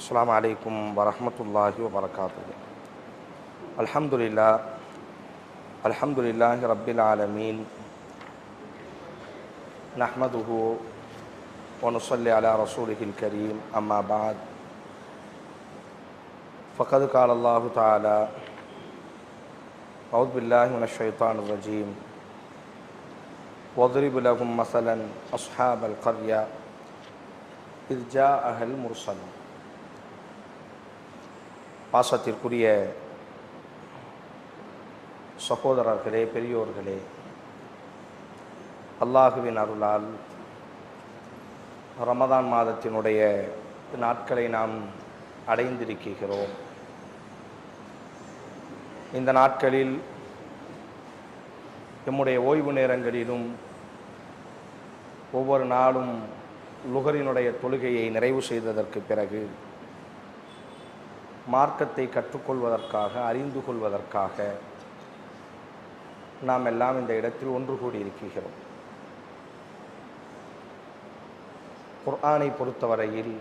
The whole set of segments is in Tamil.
السلام عليكم ورحمة الله وبركاته. الحمد لله الحمد لله رب العالمين نحمده ونصلي على رسوله الكريم أما بعد. فقد قال الله تعالى أعوذ بالله من الشيطان الرجيم. واضرب لهم مثلا أصحاب القرية إذ جاءها المرسلون. பாசத்திற்குரிய சகோதரர்களே பெரியோர்களே அல்லாஹுவின் அருளால் ரமதான் மாதத்தினுடைய நாட்களை நாம் அடைந்திருக்கிறோம். இந்த நாட்களில் நம்முடைய ஓய்வு நேரங்களிலும் ஒவ்வொரு நாளும் லுகரினுடைய தொழுகையை நிறைவு செய்ததற்கு பிறகு மார்க்கத்தை கற்றுக்கொள்வதற்காக அறிந்து கொள்வதற்காக நாம் எல்லாம் இந்த இடத்தில் ஒன்று கூடியிருக்கிறோம் குர்ஆனை பொறுத்தவரையில்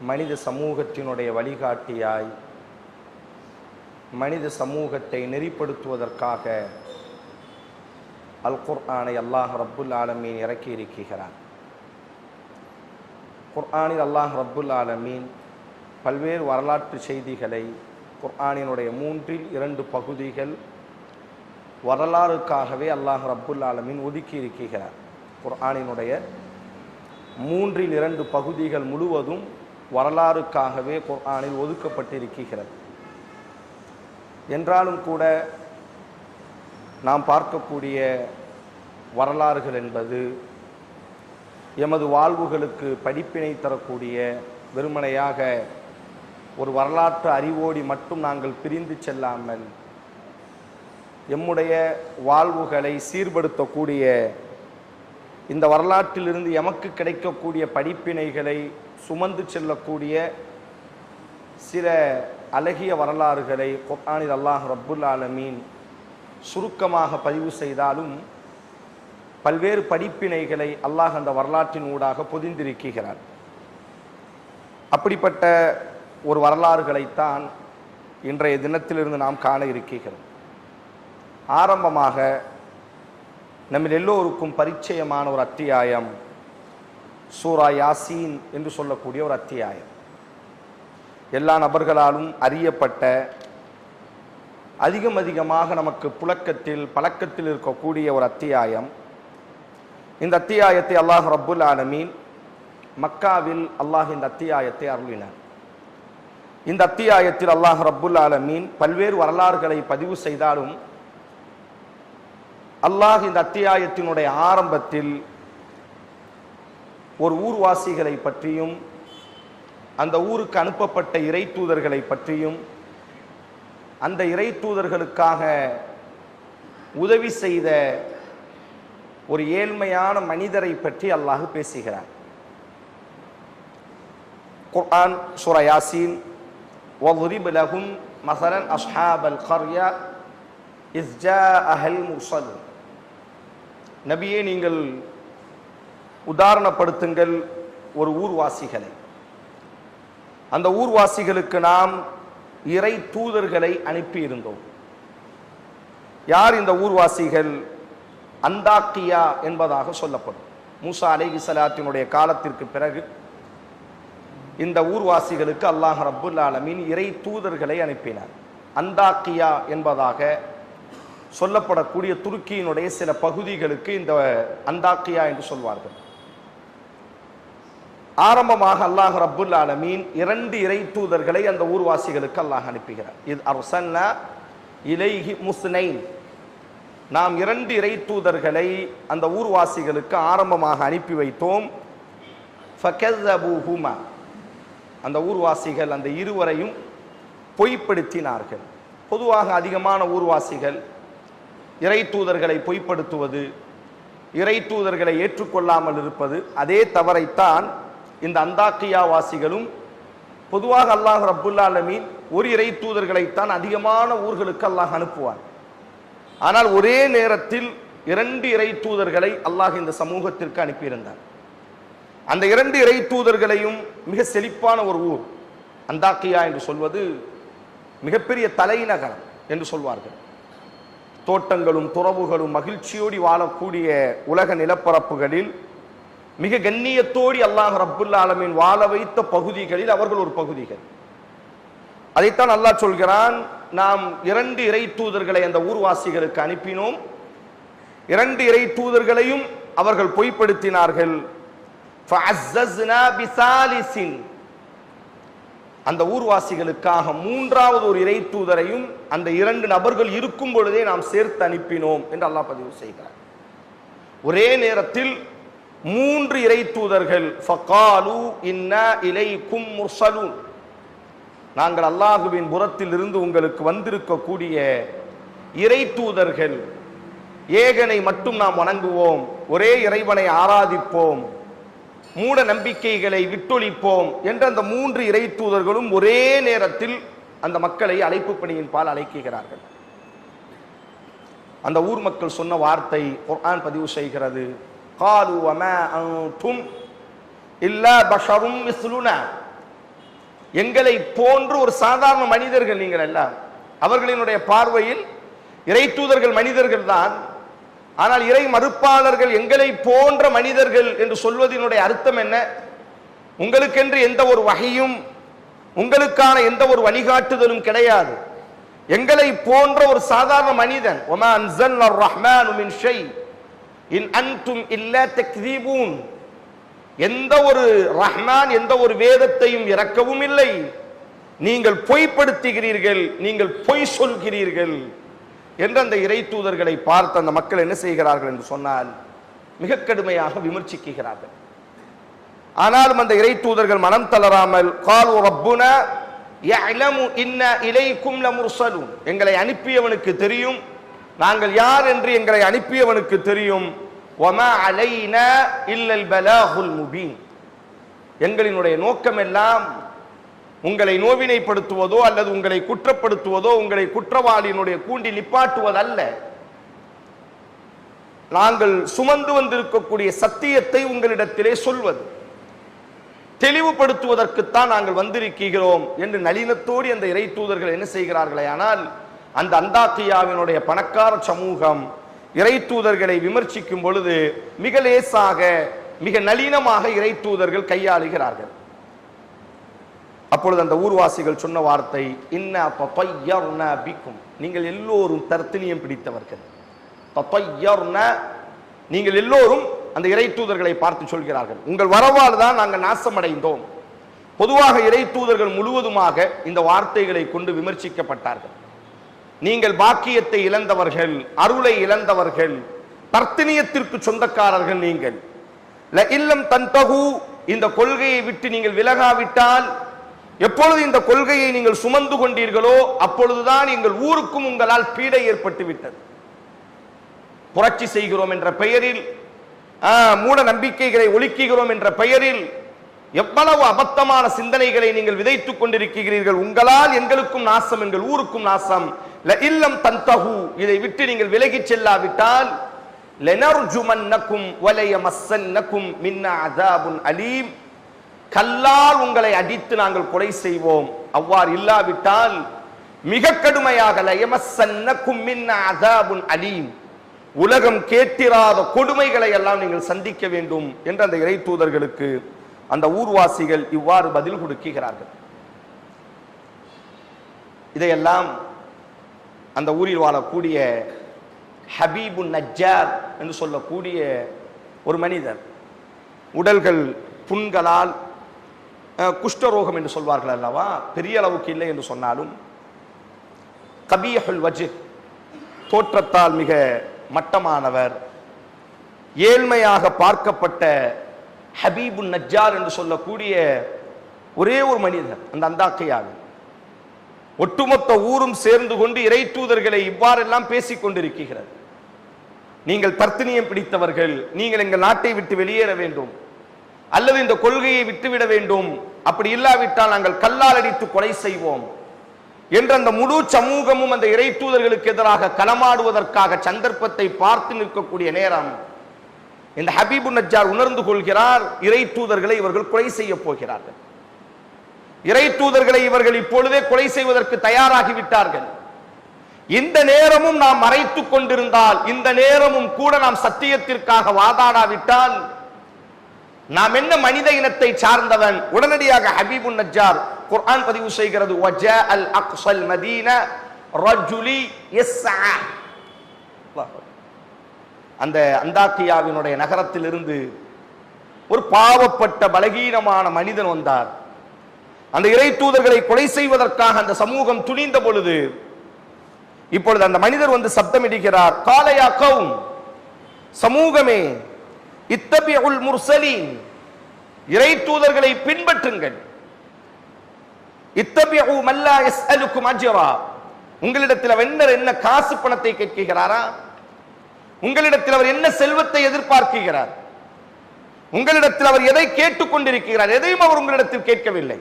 மனித சமூகத்தினுடைய வழிகாட்டியாய் மனித சமூகத்தை நெறிப்படுத்துவதற்காக அல் குர்ஆனை அல்லாஹ் ரப்புல் ஆலமீன் இறக்கி இருக்கிறார் குர்ஆனில் அல்லாஹ் ரப்புல் ஆலமீன் பல்வேறு வரலாற்று செய்திகளை குர்ஆனினுடைய மூன்றில் இரண்டு பகுதிகள் வரலாறுக்காகவே அல்லாஹ் ரப்புல் ஆலமின் ஒதுக்கி இருக்கிறார் குர்ஆனினுடைய மூன்றில் இரண்டு பகுதிகள் முழுவதும் வரலாறுக்காகவே குர்ஆனில் ஒதுக்கப்பட்டிருக்கிறது. என்றாலும் கூட நாம் பார்க்கக்கூடிய வரலாறுகள் என்பது எமது வாழ்வுகளுக்கு படிப்பினை தரக்கூடிய வெறுமனையாக ஒரு வரலாற்று அறிவோடி மட்டும் நாங்கள் பிரிந்து செல்லாமல் எம்முடைய வாழ்வுகளை சீர்படுத்தக்கூடிய இந்த வரலாற்றிலிருந்து எமக்கு கிடைக்கக்கூடிய படிப்பினைகளை சுமந்து செல்லக்கூடிய சில அழகிய வரலாறுகளை குர்ஆனில் அல்லாஹ் ரப்புல் ஆலமீன் சுருக்கமாக பதிவு செய்தாலும் பல்வேறு படிப்பினைகளை அல்லாஹ் அந்த வரலாற்றின் ஊடாக பொதிந்திருக்கிறார். அப்படிப்பட்ட ஒரு வரலாறுகளைத்தான் இன்றைய தினத்திலிருந்து நாம் காண இருக்கிறோம் ஆரம்பமாக நம்ம எல்லோருக்கும் பரிச்சயமான ஒரு அத்தியாயம் சூரா யாசீன் என்று சொல்லக்கூடிய ஒரு அத்தியாயம். எல்லா நபர்களாலும் அறியப்பட்ட அதிகம் அதிகமாக நமக்கு புழக்கத்தில் பழக்கத்தில் இருக்கக்கூடிய ஒரு அத்தியாயம். இந்த அத்தியாயத்தை அல்லாஹ் ரப்புல் ஆலமீன் மக்காவில் அல்லாஹ் இந்த அத்தியாயத்தை அருளினார் இந்த அத்தியாயத்தில் அல்லாஹ் ரப்புல் ஆலமீன் பல்வேறு வரலாறுகளை பதிவு செய்தாலும் அல்லாஹ் இந்த அத்தியாயத்தினுடைய ஆரம்பத்தில் ஒரு ஊர்வாசிகளை பற்றியும் அந்த ஊருக்கு அனுப்பப்பட்ட இறை தூதர்களை பற்றியும் அந்த இறை தூதர்களுக்காக உதவி செய்த ஒரு ஏழ்மையான மனிதரை பற்றி அல்லாஹ் பேசுகிறார் குர்ஆன் சூரா யாசீன் وَضْرِبْ لَهُمْ مَثَلًا أَصْحَابَ الْقَرْيَةِ إِذْ جَاءَهَا الْمُرْسَلُونَ நபியே நீங்கள் உதாரணப்படுத்துங்கள் ஒரு ஊர்வாசிகளை அந்த ஊர்வாசிகளுக்கு நாம் இறை தூதர்களை அனுப்பியிருந்தோம் யார் இந்த ஊர்வாசிகள் அந்தாக்கியா என்பதாக சொல்லப்படும் மூசா அலைஹி சலாத்தினுடைய காலத்திற்கு பிறகு இந்த ஊர்வாசிகளுக்கு அல்லாஹ் ரப்புல் ஆலமீன் இறை தூதர்களை அனுப்பினார். அந்தாக்கியா என்பதாக சொல்லப்படக்கூடிய துருக்கியினுடைய சில பகுதிகளுக்கு இந்த அந்தாக்கியா என்று சொல்வார்கள். ஆரம்பமாக அல்லாஹ் ரப்புல் ஆலமீன் இரண்டு இறை தூதர்களை அந்த ஊர்வாசிகளுக்கு அல்லாஹ் அனுப்புகிறார். இது அரசன்னா இலைஹி முஸ்னைன். நாம் இரண்டு இறை தூதர்களை அந்த ஊர்வாசிகளுக்கு ஆரம்பமாக அனுப்பி வைத்தோம். ஃபகஸபூஹுமா அந்த ஊர்வாசிகள் அந்த இருவரையும் பொய்ப்படுத்தினார்கள். பொதுவாக அதிகமான ஊர்வாசிகள் இறை தூதர்களை பொய்ப்படுத்துவது இறை தூதர்களை ஏற்றுக்கொள்ளாமல் இருப்பது அதே தவறைத்தான் இந்த அந்தாக்கியா வாசிகளும் பொதுவாக அல்லாஹ் ரபுல்லாலமீன் ஒரு இறை தூதர்களைத்தான் அதிகமான ஊர்களுக்கு அல்லாஹ் அனுப்புவார் ஆனால் ஒரே நேரத்தில் இரண்டு இறை தூதர்களை அல்லாஹ் இந்த சமூகத்திற்கு அனுப்பியிருந்தார் அந்த இரண்டு இறை தூதர்களையும் மிக செழிப்பான ஒரு ஊர் அந்தாக்கியா என்று சொல்வது மிகப்பெரிய தலைநகரம் என்று சொல்வார்கள். தோட்டங்களும் துறவுகளும் மகிழ்ச்சியோடு வாழக்கூடிய உலக நிலப்பரப்புகளில் மிக கண்ணியத்தோடி அல்லாஹ் ரபுல்லா ஆலமின் வாழ வைத்த பகுதிகளில் அவர்கள் ஒரு பகுதிகள். அதைத்தான் அல்லாஹ் சொல்கிறான் நாம் இரண்டு இறை தூதர்களை அந்த ஊர்வாசிகளுக்கு அனுப்பினோம். இரண்டு இறை தூதர்களையும் அவர்கள் பொய்ப்படுத்தினார்கள். அந்த ஊர்வாசிகளுக்காக மூன்றாவது ஒரு இறை தூதரையும் அந்த இரண்டு நபர்கள் இருக்கும் பொழுதே நாம் சேர்த்து அனுப்பினோம் என்று அல்லாஹ் பதிவு செய்கிறார். ஒரே நேரத்தில் மூன்று இறை தூதர்கள் நாங்கள் அல்லாஹுவின் புறத்தில் இருந்து உங்களுக்கு வந்திருக்கக்கூடிய இறை தூதர்கள் ஏகனை மட்டும் நாம் வணங்குவோம் ஒரே இறைவனை ஆராதிப்போம் மூட நம்பிக்கைகளை விட்டொழிப்போம் என்ற அந்த மூன்று இறை தூதர்களும் ஒரே நேரத்தில் அந்த மக்களை அழைப்பு பணியின் பால் அழைக்கிறார்கள் அந்த ஊர் மக்கள் சொன்ன வார்த்தை குர்ஆன் பதிவு செய்கிறது. காலு வமா அன்தும் இல்லா பஷரும் மிஸ்லுனா. எங்களை போன்று ஒரு சாதாரண மனிதர்கள் நீங்கள் எல்லாம் அவர்களினுடைய பார்வையில் இறை தூதர்கள் மனிதர்கள் தான் ஆனால் இறை மறுப்பாளர்கள் எங்களை போன்ற மனிதர்கள் என்று சொல்வதனுடைய அர்த்தம் என்ன? உங்களுக்கென்று எந்த ஒரு வகையும் உங்களுக்கான எந்த ஒரு வழிகாட்டுதலும் கிடையாது. எங்களை போன்ற ஒரு சாதாரண மனிதன் ஒமா அன்சல்னா ரஹ்மானு இன் அன்தும் இல்லா தக்தீபூன். எந்த ஒரு ரஹ்மான் எந்த ஒரு வேதத்தையும் இறக்கவும் இல்லை. நீங்கள் பொய்ப்படுத்துகிறீர்கள் நீங்கள் பொய் சொல்கிறீர்கள். என்று அந்த இறை தூதர்களை பார்த்து அந்த மக்கள் என்ன செய்கிறார்கள் என்று சொன்னால் மிக கடுமையாக விமர்சிக்கிறார்கள். ஆனாலும் அந்த இறை தூதர்கள் மனம் தளராமல் கால் ரப்புன இன்ன எங்களை அனுப்பியவனுக்கு தெரியும் நாங்கள் யார் என்று எங்களை அனுப்பியவனுக்கு தெரியும் எங்களினுடைய நோக்கம் எல்லாம் உங்களை நோவினைப்படுத்துவதோ அல்லது உங்களை குற்றப்படுத்துவதோ உங்களை குற்றவாளியினுடைய கூண்டி நிப்பாட்டுவதல்ல. நாங்கள் சுமந்து வந்திருக்கக்கூடிய சத்தியத்தை உங்களிடத்திலே சொல்வது. தெளிவுபடுத்துவதற்குத்தான் நாங்கள் வந்திருக்கிறோம் என்று நளினத்தோடு அந்த இறை தூதர்கள் என்ன செய்கிறார்களே ஆனால் அந்த அந்தாத்தியாவினுடைய பணக்கார சமூகம் இறை தூதர்களை விமர்சிக்கும் பொழுது மிக லேசாக மிக நளினமாக இறை தூதர்கள் கையாளுகிறார்கள். அப்பொழுது அந்த ஊர்வாசிகள் சொன்ன வார்த்தை இன்ன தத்தையர்ன பிக்கும். நீங்கள் எல்லோரும் தர்த்தினியம் பிடித்தவர்கள். தத்தையர்ன நீங்கள் எல்லோரும் அந்த இறை தூதர்களை பார்த்து சொல்கிறார்கள். உங்கள் வரவால் தான் நாங்கள் நாசமடைந்தோம். பொதுவாக இறை தூதர்கள் முழுவதுமாக இந்த வார்த்தைகளை கொண்டு விமர்சிக்கப்பட்டார்கள். நீங்கள் பாக்கியத்தை இழந்தவர்கள் அருளை இழந்தவர்கள் தர்த்தினியத்திற்கு சொந்தக்காரர்கள் நீங்கள். ல இல்லம் தன்தகு இந்த கொள்கையை விட்டு நீங்கள் விலகாவிட்டால் எப்பொழுது இந்த கொள்கையை நீங்கள் சுமந்து கொண்டீர்களோ அப்பொழுதுதான் எங்கள் ஊருக்கும் உங்களால் பீடை ஏற்பட்டு விட்டது புரட்சி செய்கிறோம் என்ற பெயரில் மூட நம்பிக்கைகளை ஒழிக்குகிறோம் என்ற பெயரில் எவ்வளவு அபத்தமான சிந்தனைகளை நீங்கள் விதைத்துக் கொண்டிருக்கிறீர்கள். உங்களால் எங்களுக்கும் நாசம் எங்கள் ஊருக்கும் நாசம். இல்லம் தந்தகு இதை விட்டு நீங்கள் விலகிச் செல்லாவிட்டால் லெனர்ஜுமன்னக்கும் நக்கும் மின்ன அதாபுன் அலீம். கல்லால் உங்களை அடித்து நாங்கள் கொலை செய்வோம். அவ்வாறு இல்லாவிட்டால் மிக கடுமையாக அலீம். உலகம் கேட்டிராத கொடுமைகளை எல்லாம் நீங்கள் சந்திக்க வேண்டும் என்று அந்த இறை தூதர்களுக்கு அந்த ஊர்வாசிகள் இவ்வாறு பதில் கொடுக்கிறார்கள் இதையெல்லாம் அந்த ஊரில் வாழக்கூடிய ஹபீபு நஜ்ஜார் என்று சொல்லக்கூடிய ஒரு மனிதர் உடல்கள் புண்களால் குஷ்டரோகம் என்று சொல்வார்கள் அல்லவா? பெரிய அளவுக்கு இல்லை என்று சொன்னாலும் கபீஹுல் வஜ் தோற்றத்தால் மிக மட்டமானவர் ஏழ்மையாக பார்க்கப்பட்ட ஹபீபு நஜ்ஜார் என்று சொல்லக்கூடிய ஒரே ஒரு மனிதர் அந்த அந்தாக்கையாகும் ஒட்டுமொத்த ஊரும் சேர்ந்து கொண்டு இறை தூதர்களை இவ்வாறெல்லாம் பேசிக் கொண்டிருக்கிறது. நீங்கள் தர்த்தனியம் பிடித்தவர்கள் நீங்கள் எங்கள் நாட்டை விட்டு வெளியேற வேண்டும். அல்லது இந்த கொள்கையை விட்டுவிட வேண்டும். அப்படி இல்லாவிட்டால் நாங்கள் கல்லால் அடித்து கொலை செய்வோம். என்ற அந்த முழு சமூகமும் அந்த இறை தூதர்களுக்கு எதிராக களமாடுவதற்காக சந்தர்ப்பத்தை பார்த்து நிற்கக்கூடிய நேரம். இந்த ஹபீபு நஜ்ஜார் உணர்ந்து கொள்கிறார் இறை தூதர்களை இவர்கள் கொலை செய்ய போகிறார்கள். இறை தூதர்களை இவர்கள் இப்பொழுதே கொலை செய்வதற்கு தயாராகிவிட்டார்கள் இந்த நேரமும் நாம் மறைத்துக் கொண்டிருந்தால் இந்த நேரமும் கூட நாம் சத்தியத்திற்காக வாதாடாவிட்டால் நாம் என்ன மனித இனத்தை சார்ந்தவன்? உடனடியாக ஹபீபு நஜார் குர்ஆன் பதிவு செய்கிறது வஜா அல் அக்ஸல் மதீன ரஜுலி யஸ்ஆ. அந்த அந்தாக்கியாவினுடைய நகரத்திலிருந்து ஒரு பாவப்பட்ட பலகீனமான மனிதன் வந்தார். அந்த இறை தூதர்களை கொலை செய்வதற்காக அந்த சமூகம் துணிந்த பொழுது இப்பொழுது அந்த மனிதர் வந்து சப்தமிடுகிறார் காலையா கவும் சமூகமே இத்தபியுல் முர்சலீன். இறை தூதர்களை பின்பற்றுங்கள். இத்தபியு மல்லா எஸ் அலுக்கும் அஜ்ரா. உங்களிடத்தில் அவர் என்ன என்ன காசு பணத்தை கேட்கிறாரா? உங்களிடத்தில் அவர் என்ன செல்வத்தை எதிர்பார்க்கிறார்? உங்களிடத்தில் அவர் எதை கேட்டுக் கொண்டிருக்கிறார்? எதையும் அவர் உங்களிடத்தில் கேட்கவில்லை.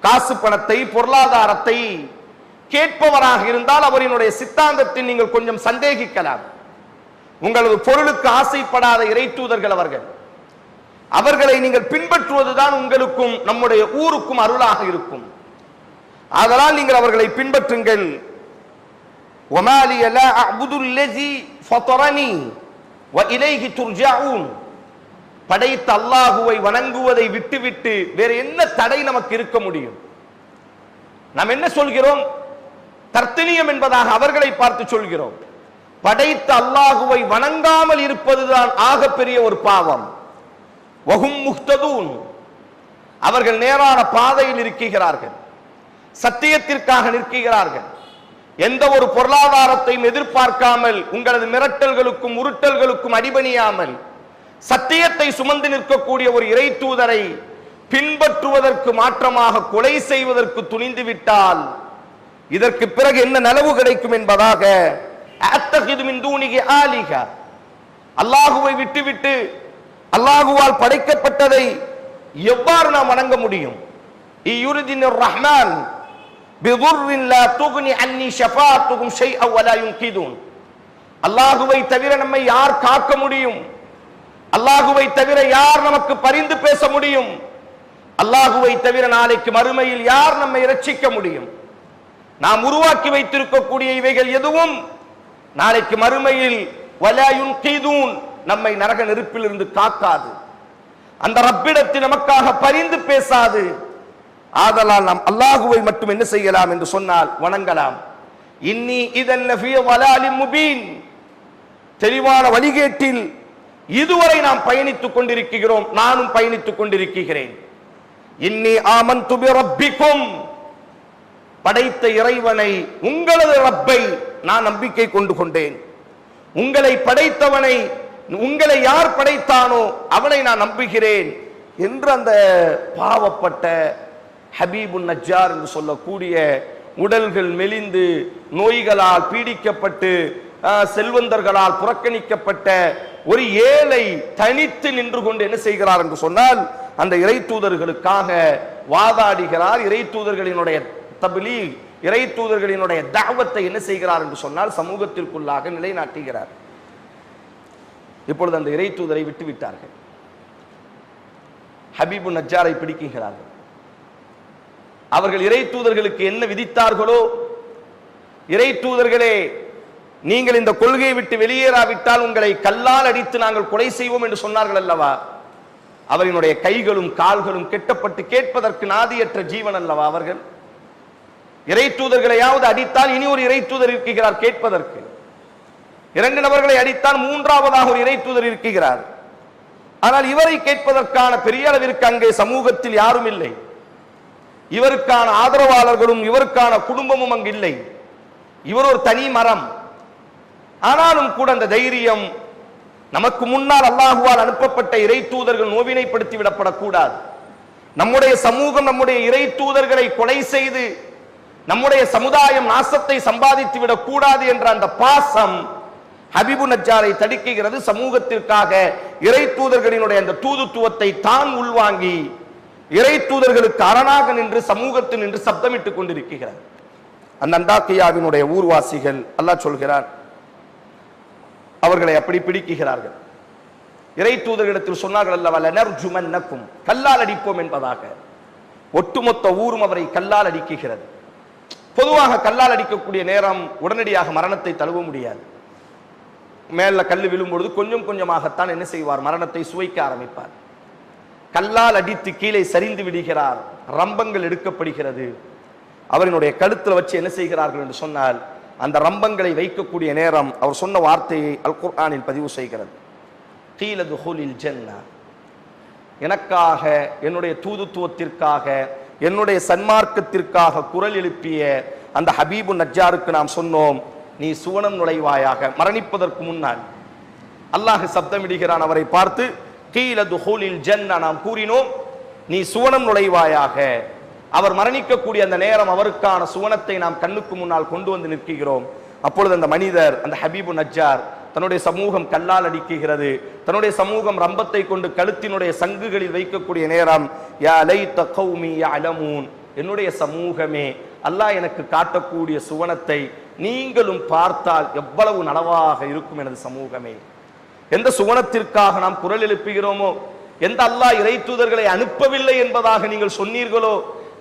காசு பணத்தை பொருளாதாரத்தை கேட்பவராக இருந்தால் அவரினுடைய சித்தாந்தத்தை நீங்கள் கொஞ்சம் சந்தேகிக்கலாம். உங்களது பொருளுக்கு ஆசைப்படாத இறைத்தூதர்கள் அவர்கள். அவர்களை நீங்கள் பின்பற்றுவதுதான் உங்களுக்கும் நம்முடைய ஊருக்கும் அருளாக இருக்கும். அதனால் நீங்கள் அவர்களை பின்பற்றுங்கள். படைத்த அல்லாஹுவை வணங்குவதை விட்டுவிட்டு வேறு என்ன தடை நமக்கு இருக்க முடியும்? நாம் என்ன சொல்கிறோம்? தர்த்தனியம் என்பதாக அவர்களை பார்த்து சொல்கிறோம். படைத்த அல்லாஹுவை வணங்காமல் இருப்பதுதான் ஆகப்பெரிய ஒரு பாவம். வகும் முக்ததூன் அவர்கள் நேரான பாதையில் இருக்கிறார்கள் சத்தியத்திற்காக நிற்கிறார்கள். எந்த ஒரு பொருளாதாரத்தையும் எதிர்பார்க்காமல் உங்களது மிரட்டல்களுக்கும் உருட்டல்களுக்கும் அடிபணியாமல் சத்தியத்தை சுமந்து நிற்கக்கூடிய ஒரு இறை தூதரை பின்பற்றுவதற்கு மாற்றமாக கொலை செய்வதற்கு துணிந்து விட்டால் இதற்கு பிறகு என்ன நலவு கிடைக்கும் என்பதாக ஆலிக அல்லாஹுவை விட்டுவிட்டு அல்லாஹுவால் படைக்கப்பட்டதை எவ்வாறு நாம் வணங்க முடியும்? ரஹ்மான் அல்லாஹுவை தவிர நம்மை யார் காக்க முடியும்? அல்லாஹுவை தவிர யார் நமக்கு பரிந்து பேச முடியும்? அல்லாஹுவை தவிர நாளைக்கு மறுமையில் யார் நம்மை இரட்சிக்க முடியும்? நாம் உருவாக்கி வைத்திருக்கக்கூடிய இவைகள் எதுவும்? நாளைக்கு மறுமையில் வலாயுன் யுன்கிதுன் நம்மை நரக நெருப்பிலிருந்து காக்காது. அந்த ரப்பிடத்தில் நமக்காக பரிந்து பேசாது. ஆதலால் நாம் அல்லாஹுவை மட்டும் என்ன செய்யலாம் என்று சொன்னால் வணங்கலாம். இன்னி இதன் வலாலின் முபீன் தெளிவான வழிகேட்டில் இதுவரை நாம் பயணித்துக் கொண்டிருக்கிறோம் நானும் பயணித்துக் கொண்டிருக்கிறேன் இன்னி ஆமன் துபி ரப்பிக்கும் படைத்த இறைவனை உங்களது ரப்பை நான் நம்பிக்கை கொண்டு கொண்டேன். உங்களை படைத்தவனை உங்களை யார் படைத்தானோ அவனை நான் நம்புகிறேன் என்று அந்த பாவப்பட்ட ஹபீபுன் நஜார் என்று சொல்லக்கூடிய உடல்கள் மெலிந்து நோய்களால் பீடிக்கப்பட்டு செல்வந்தர்களால் புறக்கணிக்கப்பட்ட ஒரு ஏழை தனித்து நின்று கொண்டு என்ன செய்கிறார் என்று சொன்னால் அந்த இறை தூதர்களுக்காக வாதாடுகிறார். இறை தூதர்களினுடைய தபிலி இறை தூதர்களினுடைய தாவத்தை என்ன செய்கிறார் என்று சொன்னால் சமூகத்திற்குள்ளாக நிலைநாட்டுகிறார். இப்பொழுது அந்த இறை தூதரை விட்டுவிட்டார்கள் ஹபீபு நஜாரை பிடிக்குகிறார்கள் அவர்கள் இறை தூதர்களுக்கு என்ன விதித்தார்களோ இறை தூதர்களே நீங்கள் இந்த கொள்கையை விட்டு வெளியேறாவிட்டால் உங்களை கல்லால் அடித்து நாங்கள் கொலை செய்வோம் என்று சொன்னார்கள் அல்லவா? அவரினுடைய கைகளும் கால்களும் கெட்டப்பட்டு கேட்பதற்கு நாதியற்ற ஜீவன் அல்லவா அவர்கள்? இறை தூதர்களையாவது அடித்தால் இனி ஒரு இறை தூதர் இருக்கிறார் கேட்பதற்கு. இரண்டு நபர்களை அடித்தால் மூன்றாவதாக ஒரு இறை தூதர் இருக்கிறார். ஆனால் இவரை கேட்பதற்கான பெரிய அளவிற்கு அங்கே சமூகத்தில் யாரும் இல்லை. இவருக்கான ஆதரவாளர்களும் இவருக்கான குடும்பமும் அங்கு இல்லை. இவர் ஒரு தனி மரம். ஆனாலும் கூட அந்த தைரியம் நமக்கு முன்னால் அல்லாஹுவால் அனுப்பப்பட்ட இறை தூதர்கள் நோவினைப்படுத்தி விடப்படக்கூடாது. நம்முடைய சமூகம் நம்முடைய இறை தூதர்களை கொலை செய்து நம்முடைய சமுதாயம் நாசத்தை சம்பாதித்து விடக் கூடாது என்ற அந்த பாசம் ஹபிபு நஜாரை தடுக்குகிறது. சமூகத்திற்காக இறை தூதர்களினுடைய அந்த தூதுத்துவத்தை தான் உள்வாங்கி இறை தூதர்களுக்கு அரணாக நின்று சமூகத்தில் நின்று சப்தமிட்டுக் கொண்டிருக்கிறார். அந்த அந்தாக்கியாவினுடைய ஊர்வாசிகள் அல்லாஹ் சொல்கிறார் அவர்களை அப்படி பிடிக்குகிறார்கள். இறை தூதர்களிடத்தில் சொன்னார்கள் அல்லவா லனர்ஜுமன்னக்கும் கல்லால் அடிப்போம் என்பதாக. ஒட்டுமொத்த ஊரும் அவரை கல்லால் அடிக்குகிறது. பொதுவாக கல்லால் அடிக்கக்கூடிய நேரம் உடனடியாக மரணத்தை தழுவ முடியாது. மேல கல் விழும்பொழுது கொஞ்சம் கொஞ்சமாகத்தான் என்ன செய்வார்? மரணத்தை சுவைக்க ஆரம்பிப்பார். கல்லால் அடித்து கீழே சரிந்து விடுகிறார். ரம்பங்கள் எடுக்கப்படுகிறது. அவரினுடைய கழுத்தில் வச்சு என்ன செய்கிறார்கள் என்று சொன்னால் அந்த ரம்பங்களை வைக்கக்கூடிய நேரம் அவர் சொன்ன வார்த்தையை அல் குர்ஆனில் பதிவு செய்கிறது. கீழது ஹோலில் ஜென்னா. எனக்காக என்னுடைய தூதுத்துவத்திற்காக என்னுடைய சன்மார்க்கத்திற்காக குரல் எழுப்பிய அந்த ஹபீபு நஜ்ஜாருக்கு நாம் சொன்னோம் நீ சுவனம் நுழைவாயாக. மரணிப்பதற்கு முன்னால் அல்லாஹ் சப்தமிடுகிறான் அவரை பார்த்து கீலது ஹோலில் ஜன்ன நாம் கூறினோம் நீ சுவனம் நுழைவாயாக. அவர் மரணிக்கக்கூடிய அந்த நேரம் அவருக்கான சுவனத்தை நாம் கண்ணுக்கு முன்னால் கொண்டு வந்து நிற்கிறோம். அப்பொழுது அந்த மனிதர் அந்த ஹபீபு நஜ்ஜார் தன்னுடைய சமூகம் கல்லால் அடிக்குகிறது. தன்னுடைய சமூகம் ரம்பத்தை கொண்டு கழுத்தினுடைய சங்குகளில் வைக்கக்கூடிய நேரம். யா லைத்த தகௌமி யா அலமூன் என்னுடைய சமூகமே அல்லாஹ் எனக்கு காட்டக்கூடிய சுவனத்தை நீங்களும் பார்த்தால் எவ்வளவு நலவாக இருக்கும் எனது சமூகமே. எந்த சுவனத்திற்காக நாம் குரல் எழுப்புகிறோமோ எந்த அல்லாஹ் இறை தூதர்களை அனுப்பவில்லை என்பதாக நீங்கள் சொன்னீர்களோ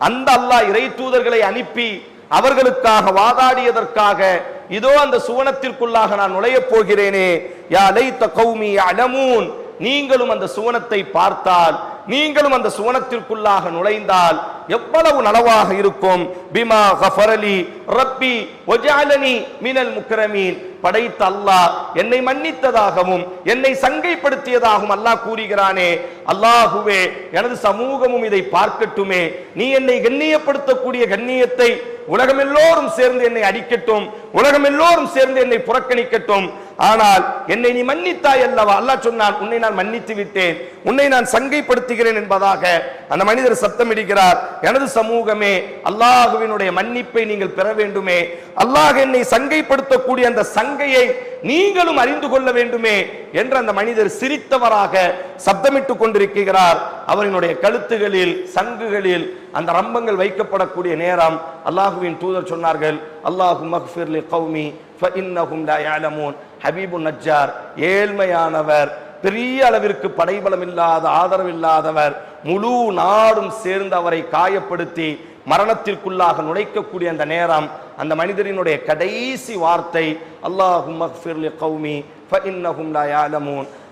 அந்த அல்லாஹ் இறை தூதர்களை அனுப்பி அவர்களுக்காக வாதாடியதற்காக இதோ அந்த சுவனத்திற்குள்ளாக நான் நுழையப் போகிறேனே. யா லைத்த கௌமி அலமூன் நீங்களும் அந்த சுவனத்தை பார்த்தால் நீங்களும் அந்த சுவனத்திற்குள்ளாக நுழைந்தால் எவ்வளவு நலவாக இருக்கும். பிமா கஃபரலி ரப்பி ஒஜாலனி மினல் முக்கரமீன் படைத்த அல்லாஹ் என்னை மன்னித்ததாகவும் என்னை சங்கைப்படுத்தியதாகவும் அல்லாஹ் கூறுகிறானே. அல்லாஹுவே எனது சமூகமும் இதை பார்க்கட்டுமே. நீ என்னை கண்ணியப்படுத்தக்கூடிய கண்ணியத்தை உலகம் எல்லோரும் சேர்ந்து என்னை அடிக்கட்டும். உலகம் எல்லோரும் சேர்ந்து என்னை புறக்கணிக்கட்டும். ஆனால் என்னை நீ மன்னித்தாய் அல்லவா? அல்லாஹ் சொன்னான் உன்னை நான் மன்னித்து விட்டேன். உன்னை நான் சங்கைப்படுத்துகிறேன் என்பதாக. அந்த மனிதர் சத்தமிடுகிறார் எனது சமூகமே அல்லாஹுவினுடைய மன்னிப்பை நீங்கள் பெற வேண்டுமே. அல்லாஹ் என்னை சங்கைப்படுத்தக்கூடிய அந்த சங்கையை நீங்களும் அறிந்து கொள்ள வேண்டுமே. என்று அந்த மனிதர் சிரித்தவராக சப்தமிட்டுக் கொண்டிருக்கிறார். அவரினுடைய கழுத்துகளில் சங்குகளில் அந்த ரம்பங்கள் வைக்கப்படக்கூடிய நேரம் அல்லாஹுவின் தூதர் சொன்னார்கள் அல்லாஹு மக்ஃபிர்லி கௌமி ஃபஇன்னஹும் லா யஅலமூன். ஹபீபு நஜ்ஜார் ஏழ்மையானவர் பெரிய அளவிற்கு படைபலம் இல்லாத ஆதரவு இல்லாதவர் முழு நாடும் சேர்ந்து அவரை காயப்படுத்தி மரணத்திற்குள்ளாக நுழைக்கக்கூடிய அந்த நேரம் அந்த மனிதரினுடைய கடைசி வார்த்தை அல்லாஹு கௌமி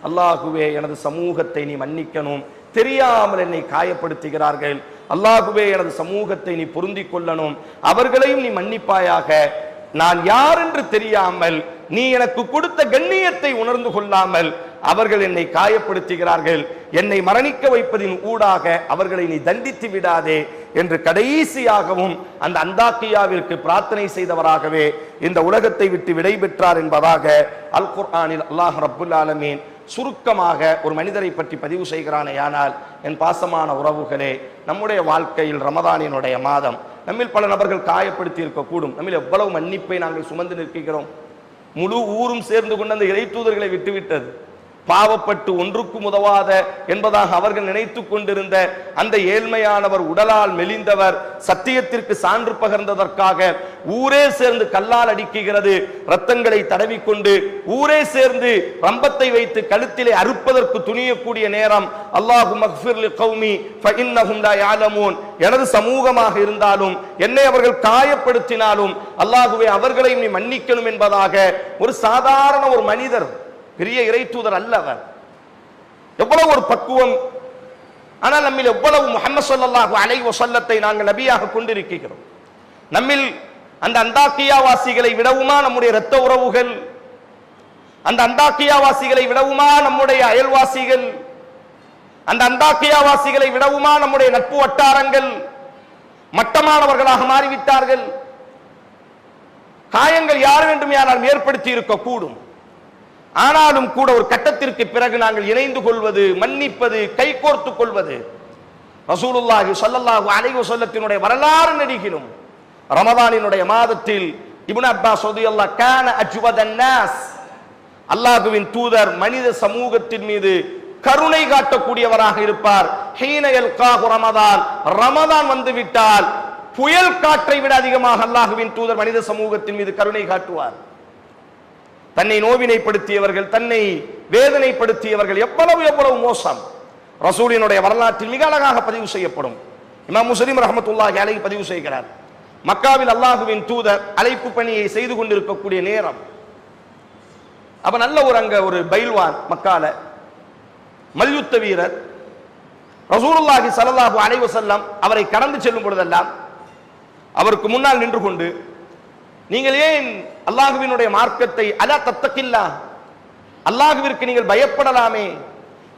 அல்லாஹுவே எனது சமூகத்தை நீ மன்னிக்கணும். தெரியாமல் என்னை காயப்படுத்துகிறார்கள். அல்லாஹுவே எனது சமூகத்தை நீ பொருந்திக் கொள்ளணும். அவர்களையும் நீ மன்னிப்பாயாக. நான் யார் என்று தெரியாமல் நீ எனக்கு கொடுத்த கண்ணியத்தை உணர்ந்து கொள்ளாமல் அவர்கள் என்னை காயப்படுத்துகிறார்கள். என்னை மரணிக்க வைப்பதின் ஊடாக அவர்களை நீ தண்டித்து விடாதே என்று கடைசியாகவும் அந்த அந்தாக்கியாவிற்கு பிரார்த்தனை செய்தவராகவே இந்த உலகத்தை விட்டு விடை பெற்றார் என்பதாக அல் குர்ஆனில் அல்லாஹ் ரபுல் ஆலமீன் சுருக்கமாக ஒரு மனிதரை பற்றி பதிவு செய்கிறானேயானால் என் பாசமான உறவுகளே நம்முடைய வாழ்க்கையில் ரமதானினுடைய மாதம் நம்மில் பல நபர்கள் காயப்படுத்தி இருக்கக்கூடும். நம்மில் எவ்வளவு மன்னிப்பை நாங்கள் சுமந்து நிற்கிறோம். முழு ஊரும் சேர்ந்து கொண்டு அந்த இறை தூதர்களை விட்டுவிட்டது. பாவப்பட்டு ஒன்றுக்கும் உதவாத என்பதாக அவர்கள் நினைத்துக் கொண்டிருந்த அந்த ஏழ்மையானவர் உடலால் மெலிந்தவர் சத்தியத்திற்கு சான்று பகர்ந்ததற்காக ஊரே சேர்ந்து கல்லால் அடிக்குகிறது. ரத்தங்களை தடவிக்கொண்டு ஊரே சேர்ந்து ரம்பத்தை வைத்து கழுத்திலே அறுப்பதற்கு துணியக்கூடிய நேரம். அல்லாஹு மக்ஃபிர்லி கௌமி ஃபஇன்னஹும் லா யஅலமூன். எனது சமூகமாக இருந்தாலும் என்னை அவர்கள் காயப்படுத்தினாலும் அல்லாஹுவே அவர்களையும் நீ மன்னிக்கணும் என்பதாக ஒரு சாதாரண ஒரு மனிதர் பெரிய இறை தூதர் அல்ல அவர் எவ்வளவு ஒரு பக்குவம். ஆனால் நம்மில் எவ்வளவு முகமது ஸல்லல்லாஹு அலை சொல்லத்தை நாங்கள் நபியாக கொண்டிருக்கிறோம். நம்மில் அந்த அந்தாக்கியாவாசிகளை விடவுமா நம்முடைய இரத்த உறவுகள்? அந்த அந்தாக்கியாவாசிகளை விடவுமா நம்முடைய அயல்வாசிகள்? அந்த அந்தாக்கியாவாசிகளை விடவுமா நம்முடைய நட்பு வட்டாரங்கள்? மட்டமானவர்களாக மாறிவிட்டார்கள்? காயங்கள் யார் வேண்டுமையானால் ஏற்படுத்தி இருக்கக்கூடும். ஆனாலும் கூட ஒரு கட்டத்திற்கு பிறகு நாங்கள் இணைந்து கொள்வது மன்னிப்பது கைகோர்த்துக் கொள்வது. ரசூலுல்லாஹி சல்லல்லாஹு அலைஹி வஸல்லத்தினுடைய வரலாறு நெடுகிலும் ரமதானினுடைய மாதத்தில் இப்னு அப்பாஸ் ரலியல்லாஹு கான அஜ்வதன் நாஸ் அல்லாஹுவின் தூதர் மனித சமூகத்தின் மீது கருணை காட்டக்கூடியவராக இருப்பார். ஹீனயல் யல்காஹு ரமதான் ரமதான் வந்து விட்டால் புயல் காற்றை விட அதிகமாக அல்லாஹுவின் தூதர் மனித சமூகத்தின் மீது கருணை காட்டுவார். தன்னை நோவினைப்படுத்தியவர்கள் தன்னை வேதனைப்படுத்தியவர்கள் எவ்வளவு எவ்வளவு மோசம். ரசூலினுடைய வரலாற்றில் மிக அழகாக பதிவு செய்யப்படும். இமாம் முஸ்லீம் ரஹமத்துல்லாஹி அலைஹி பதிவு செய்கிறார். மக்காவில் அல்லாஹுவின் தூதர் அழைப்பு பணியை செய்து கொண்டிருக்கக்கூடிய நேரம். அப்ப நல்ல ஒரு அங்க ஒரு பைல்வான் மக்கால மல்யுத்த வீரர். ரசூலுல்லாஹி சலல்லாஹு அலைஹி அவரை கடந்து செல்லும் பொழுதெல்லாம் அவருக்கு முன்னால் நின்று கொண்டு நீங்கள் ஏன் அல்லாஹுவினுடைய மார்க்கத்தை அலா தத்தக்கில்லா அல்லாஹுவிற்கு நீங்கள் பயப்படலாமே?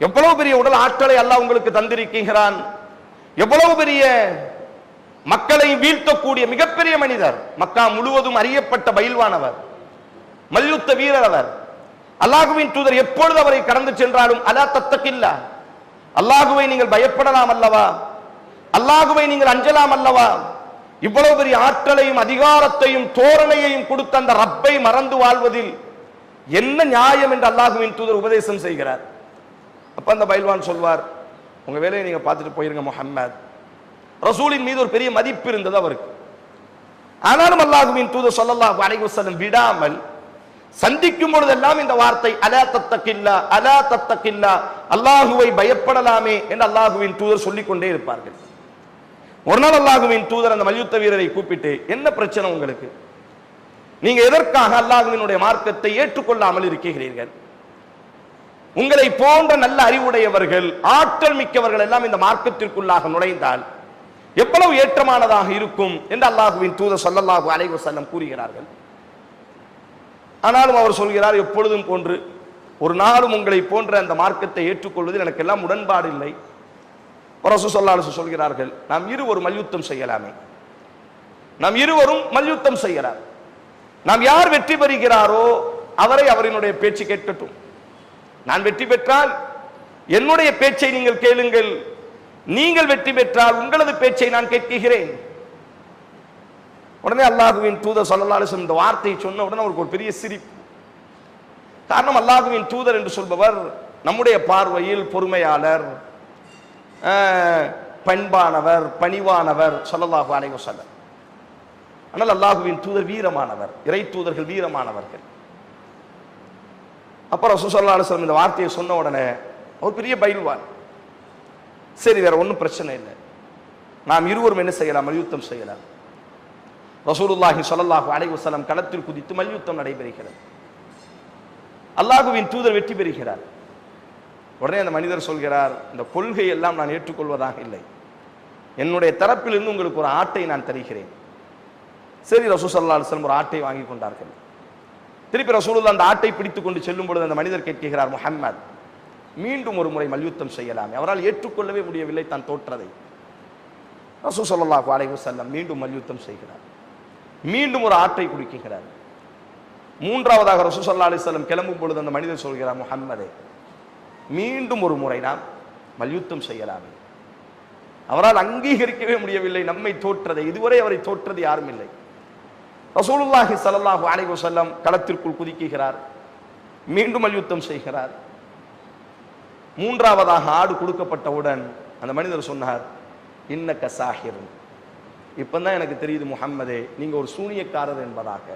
எவ்வளவு பெரிய உடல் ஆற்றலை அல்லாஹ் உங்களுக்கு தந்திருக்கிறான் எவ்வளவு பெரிய மக்களை வீழ்த்தக்கூடிய மிகப்பெரிய மனிதர் மக்கா முழுவதும் அறியப்பட்ட பயில்வானவர் மல்யுத்த வீரர் அவர். அல்லாஹுவின் தூதர் எப்பொழுது அவரை கடந்து சென்றாலும் அலா தத்தக்கில்லா அல்லாஹுவை நீங்கள் பயப்படலாம் அல்லவா? அல்லாஹுவை நீங்கள் அஞ்சலாம் அல்லவா? இவ்வளவு பெரிய ஆற்றலையும் அதிகாரத்தையும் தோரணையையும் கொடுத்த அந்த ரப்பை மறந்து வாழ்வதில் என்ன நியாயம் என்று அல்லாஹுவின் தூதர் உபதேசம் செய்கிறார். அப்ப அந்த பைல்வான் சொல்வார் உங்க வேலையை நீங்க பார்த்துட்டு போயிருங்க முஹம்மத். ரசூலின் மீது ஒரு பெரிய மதிப்பு இருந்தது அவருக்கு. ஆனாலும் அல்லாஹுவின் தூதர் சொல்லல்லாஹு அலைஹி வஸல்லம் விடாமல் சந்திக்கும் பொழுதெல்லாம் இந்த வார்த்தை அலா தத்தக்கில்லா அலா தத்தக்கில்லா அல்லாஹுவை பயப்படலாமே என்று அல்லாஹுவின் தூதர் சொல்லிக்கொண்டே இருப்பார்கள். ஒரு நாள் அல்லாஹுவின் தூதர் அந்த மல்யுத்த வீரரை கூப்பிட்டு என்ன பிரச்சனை உங்களுக்கு? நீங்க எதற்காக அல்லாஹுவினுடைய மார்க்கத்தை ஏற்றுக்கொள்ளாமல் இருக்கிறீர்கள்? உங்களை போன்ற நல்ல அறிவுடையவர்கள் ஆற்றல் மிக்கவர்கள் எல்லாம் இந்த மார்க்கத்திற்குள்ளாக நுழைந்தால் எவ்வளவு ஏற்றமானதாக இருக்கும்? என்று அல்லாஹுவின் தூதர் ஸல்லல்லாஹு அலைஹி செல்லம் கூறுகிறார்கள். ஆனாலும் அவர் சொல்கிறார் எப்பொழுதும் போன்று ஒரு நாளும் உங்களை போன்ற அந்த மார்க்கத்தை ஏற்றுக்கொள்வதில் எனக்கு எல்லாம் உடன்பாடு இல்லை. ரசூ சொல்லாலு சொல்கிறார்கள் நாம் இருவரும் மல்யுத்தம் செய்யலாமே. நாம் இருவரும் மல்யுத்தம் செய்யலாம். நாம் யார் வெற்றி பெறுகிறாரோ அவரை அவரினுடைய பேச்சு கேட்கட்டும். நான் வெற்றி பெற்றால் என்னுடைய பேச்சை நீங்கள் கேளுங்கள். நீங்கள் வெற்றி பெற்றால் உங்களது பேச்சை நான் கேட்கிறேன். உடனே அல்லாஹுவின் தூதர் சொல்லலாலும் இந்த வார்த்தையை சொன்ன உடனே அவருக்கு ஒரு பெரிய சிரிப்பு. காரணம் அல்லாஹுவின் தூதர் என்று சொல்பவர் நம்முடைய பார்வையில் பொறுமையாளர் பண்பானவர் பணிவானவர் சொல்லலாஹு அலைஹி சொல்ல ஆனால் அல்லாஹுவின் தூதர் வீரமானவர் இறை தூதர்கள் வீரமானவர்கள். அப்புறம் சுசல்லா அலுவலம் இந்த வார்த்தையை சொன்ன உடனே அவர் பெரிய பயில்வான் சரி வேற ஒன்றும் பிரச்சனை இல்லை. நாம் இருவரும் என்ன செய்யலாம்? மல்யுத்தம் செய்யலாம். ரசூலுல்லாஹி சொல்லல்லாஹு அலைவசலம் களத்தில் குதித்து மல்யுத்தம் நடைபெறுகிறது. அல்லாஹுவின் தூதர் வெற்றி பெறுகிறார். உடனே அந்த மனிதர் சொல்கிறார் இந்த கொள்கை எல்லாம் நான் ஏற்றுக்கொள்வதாக இல்லை. என்னுடைய தரப்பிலிருந்து உங்களுக்கு ஒரு ஆட்டை நான் தருகிறேன். சரி ரசூ சல்லா அலுவலம் ஒரு ஆட்டை வாங்கி கொண்டார்கள். திருப்பி ரசூலுல்லா அந்த ஆட்டை பிடித்துக் கொண்டு செல்லும் பொழுது அந்த மனிதர் கேட்கிறார் முஹம்மத் மீண்டும் ஒரு முறை மல்யுத்தம் செய்யலாமே. அவரால் ஏற்றுக்கொள்ளவே முடியவில்லை தான் தோற்றதை. ரசூ ஸல்லல்லாஹு அலைஹி செல்லம் மீண்டும் மல்யுத்தம் செய்கிறார். மீண்டும் ஒரு ஆட்டை குடிக்கிறார். மூன்றாவதாக ரசூ ஸல்லல்லாஹு அலைஹி கிளம்பும் பொழுது அந்த மனிதர் சொல்கிறார் முஹம்மதே மீண்டும் ஒரு முறை நாம் மல்யுத்தம் செய்யலாமே. அவரால் அங்கீகரிக்கவே முடியவில்லை நம்மை தோற்றதை. இதுவரை அவரை தோற்றது யாரும் இல்லை. ரசூலுல்லாஹி ஸல்லல்லாஹு அலைஹி செல்லம் களத்திற்குள் குதிக்குகிறார் மீண்டும் மல்யுத்தம் செய்கிறார். மூன்றாவதாக ஆடு கொடுக்கப்பட்டவுடன் அந்த மனிதர் சொன்னார் இன்னக்க சாஹிர் இப்பதான் எனக்கு தெரியுது முஹம்மதே நீங்க ஒரு சூனியக்காரர் என்பதாக.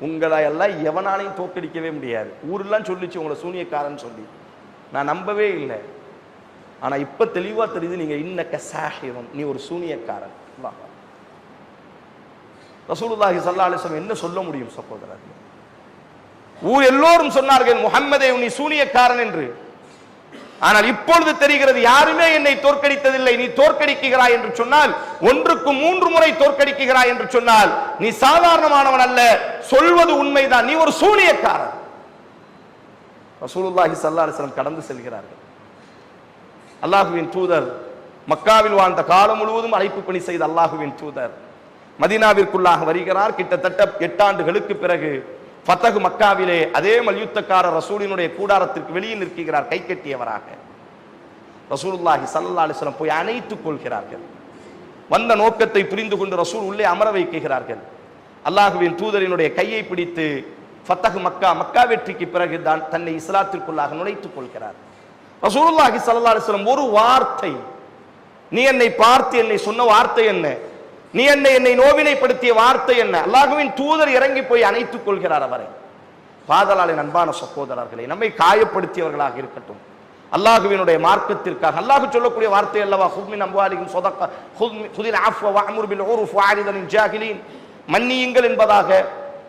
உங்களை எல்லாம் எவனாலையும் தோற்கடிக்கவே முடியாது. ஊரெல்லாம் சொல்லிச்சு உங்களை சூனியக்காரன் சொல்லி. நான் நம்பவே இல்லை. ஆனா இப்ப தெளிவா தெரியுது நீங்க இன்னக்க சாஹிரன் நீ ஒரு சூனியக்காரன். அல்லாஹ் ரசூலுல்லாஹி சல்லா அலிஸ்லம் என்ன சொல்ல முடியும் சகோதரர் ஊர் எல்லோரும் சொன்னார்கள் முகம்மதே நீ சூனியக்காரன் என்று. ஆனால் இப்பொழுது தெரிகிறது யாருமே என்னை தோற்கடித்ததில்லை. நீ தோற்கடிக்கிறாய் என்று சொன்னால் ஒன்றுக்கு மூன்று முறை தோற்கடிக்கிறாய் என்று சொன்னால் நீ சாதாரணமானவன் அல்ல. சொல்வது உண்மைதான். நீ ஒரு சூனியக்காரன். ரசூலுல்லாஹி சல்லா அலைஹி கடந்து செல்கிறார்கள். அல்லாஹுவின் தூதர் மக்காவில் வாழ்ந்த காலம் முழுவதும் அழைப்பு பணி செய்த அல்லாஹுவின் தூதர். மதீனாவிற்குள்ளாக வருகிறார். கிட்டத்தட்ட எட்டாண்டுகளுக்கு பிறகு ஃபத்தகு மக்காவிலே அதே மல்யுத்தக்காரர் ரசூலினுடைய கூடாரத்திற்கு வெளியே நிற்கிறார் கை கட்டியவராக. ரசூலுல்லாஹி சல்லா அலைஹி போய் அணைத்துக் கொள்கிறார்கள். வந்த நோக்கத்தை புரிந்து கொண்டு ரசூல் உள்ளே அமர வைக்கிறார்கள். அல்லாஹுவின் தூதரினுடைய கையை பிடித்து ஃபத்தகு மக்கா மக்கா வெற்றிக்கு பிறகு தான் தன்னை இஸ்லாத்திற்குள்ளாக நுழைத்துக் கொள்கிறார். ரசூலுல்லாஹி சல்லா அலைஹி ஒரு வார்த்தை. நீ என்னை பார்த்து என்னை சொன்ன வார்த்தை என்ன? நீ என்னை என்னை நோவினைப்படுத்திய வார்த்தை என்ன? அல்லாஹுவின் தூதர் இறங்கி போய் அணைத்துக் கொள்கிறார் அவரை. பாதலாளின் அன்பான சகோதரர்களை நம்மை காயப்படுத்தியவர்களாக இருக்கட்டும். அல்லாஹுவினுடைய மார்க்கத்திற்காக அல்லாஹ் சொல்லக்கூடிய வார்த்தை அல்லவா? ஹுத்மின் அம்வாலிகும் சொதக்க ஹுதில் ஆஃப் வஅமுர் அமுர்பில் உருஃப் வஅரிதனின் ஜாகிலின். மன்னியுங்கள் என்பதாக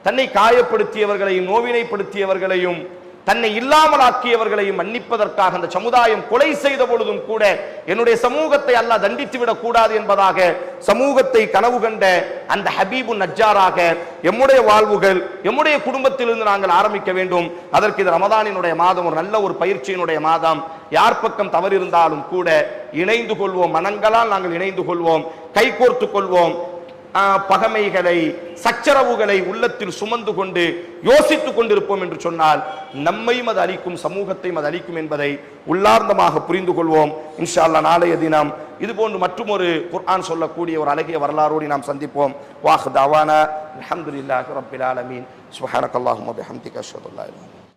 தன்னை காயப்படுத்தியவர்களையும் நோவினைப்படுத்தியவர்களையும் தன்னை இல்லாமலாக்கியவர்களையும் மன்னிப்பதற்காக அந்த சமுதாயம் கொலை செய்த பொழுதும் கூட என்னுடைய சமூகத்தை அல்லாஹ் தண்டித்து விடக் கூடாது என்பதாக சமூகத்தை கனவு கண்ட அந்த ஹபீபு நஜ்ஜாராக எம்முடைய வாழ்வுகள் எம்முடைய குடும்பத்திலிருந்து நாங்கள் ஆரம்பிக்க வேண்டும். அதற்கு இது ரமதானினுடைய மாதம் ஒரு நல்ல ஒரு பயிற்சியினுடைய மாதம். யார் பக்கம் தவறு இருந்தாலும் கூட இணைந்து கொள்வோம். மனங்களால் நாங்கள் இணைந்து கொள்வோம். கைகோர்த்து கொள்வோம். பகமைகளை சச்சரவுகளை உள்ளத்தில் சுமந்து கொண்டு யோசித்துக் கொண்டிருப்போம் என்று சொன்னால் நம்மையும் அது அளிக்கும் சமூகத்தையும் அது அளிக்கும் என்பதை உள்ளார்ந்தமாக புரிந்து கொள்வோம். இன்ஷா அல்லாஹ் நாளைய தினம் இது போன்று ஒரு குர்ஆன் சொல்லக்கூடிய ஒரு அழகிய வரலாறோடு நாம் சந்திப்போம். வாஹ் அஹமது இல்லாஹ் அலமின்ல்லாஹு ஆலமீன். சுப்ஹானக்கல்லாஹும்ம பிஹம்திக. அஷ்ஹது